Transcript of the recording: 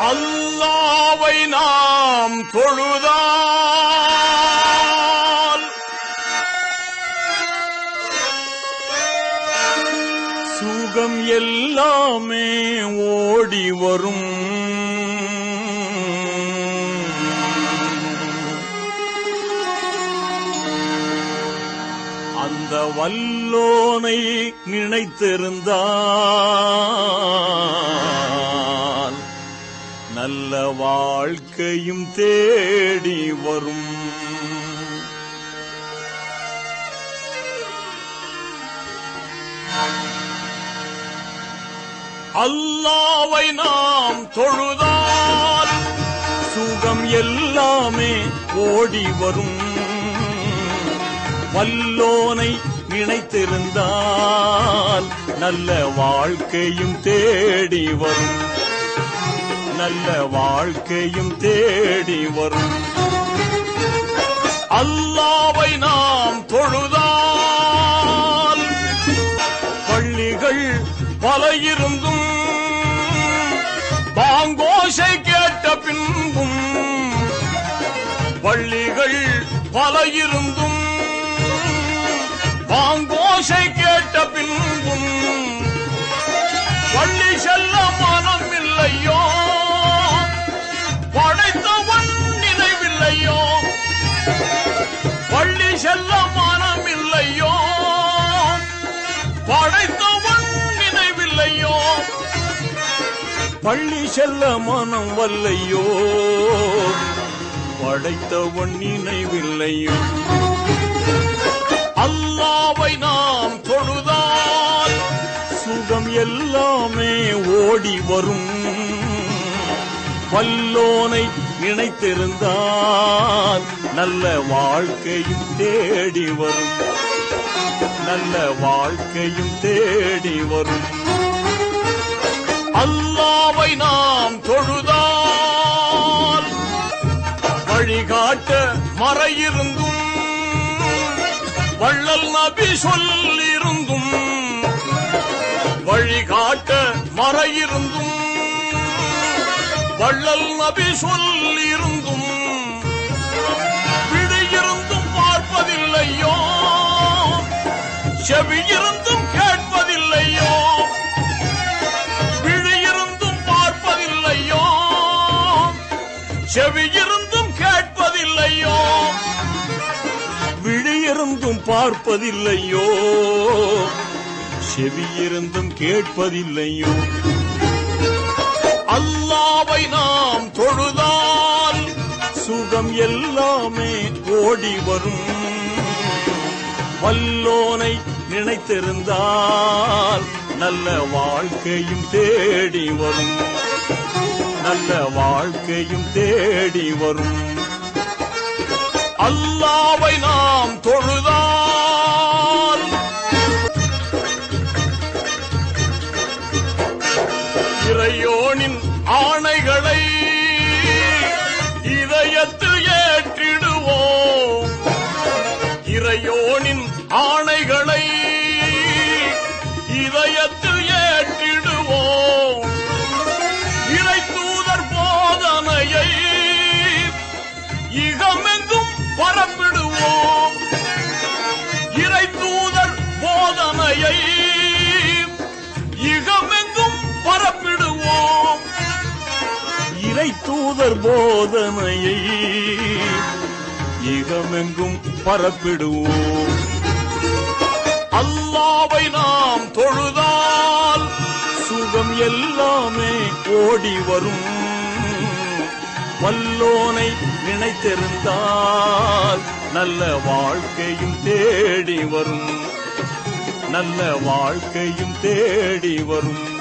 அல்லாவை நாம் தொழுதால். சுகம் எல்லாமே ஓடி வரும். அந்த வல்லோனை நினைத்திருந்தால். நல்ல வாழ்க்கையும் தேடி வரும். அல்லாவை நாம் தொழுதால் சுகம் எல்லாமே ஓடி வரும். வல்லோனை நினைத்திருந்தால் நல்ல வாழ்க்கையும் தேடி வரும். நல்ல வாழ்க்கையும் தேடி வரும். அல்லாவை நாம் தொழுதால் பள்ளிகள் பல இருந்தும் பாங்கோஷை கேட்ட பின்பும் பள்ளிகள் பல இருந்தும் பாங்கோஷை கேட்ட பின்பும் பள்ளி செல்ல மனம் வல்லையோ? படைத்தவன் நினைவில்லையோ? அல்லாவை நாம் தொழுதால் சுகம் எல்லாமே ஓடி வரும். வல்லோனை நினைத்திருந்தால் நல்ல வாழ்க்கையும் தேடி வரும். நல்ல வாழ்க்கையும் தேடி வரும். அல்லாவை நாம் தொழுதால் வழிகாட்ட மறையிருந்தும் வள்ளல் நபி சொல்லிருந்தும் வழிகாட்ட மறையிருந்தும் வள்ளல் நபி சொல்லிருந்தும் விடையிருந்தும் பார்ப்பதில்லையோ செவியில் செவியிருந்தும் கேட்பதில்லையோ? விழியிருந்தும் பார்ப்பதில்லையோ? செவியிருந்தும் கேட்பதில்லையோ? அல்லாவை நாம் தொழுதால் சுகம் எல்லாமே ஓடி வரும். வல்லோனை நினைத்திருந்தால் நல்ல வாழ்க்கையும் தேடி வரும். நல்ல வாழ்க்கையும் தேடி வரும். அல்ல இறை தூதர் போதனையை இகமெங்கும் பரப்பிடுவோம். அல்லாவை நாம் தொழுதால் சுகம் எல்லாமே ஓடி வரும். வல்லோனை நினைத்திருந்தால் நல்ல வாழ்க்கையும் தேடி வரும். நல்ல வாழ்க்கையும் தேடி வரும்.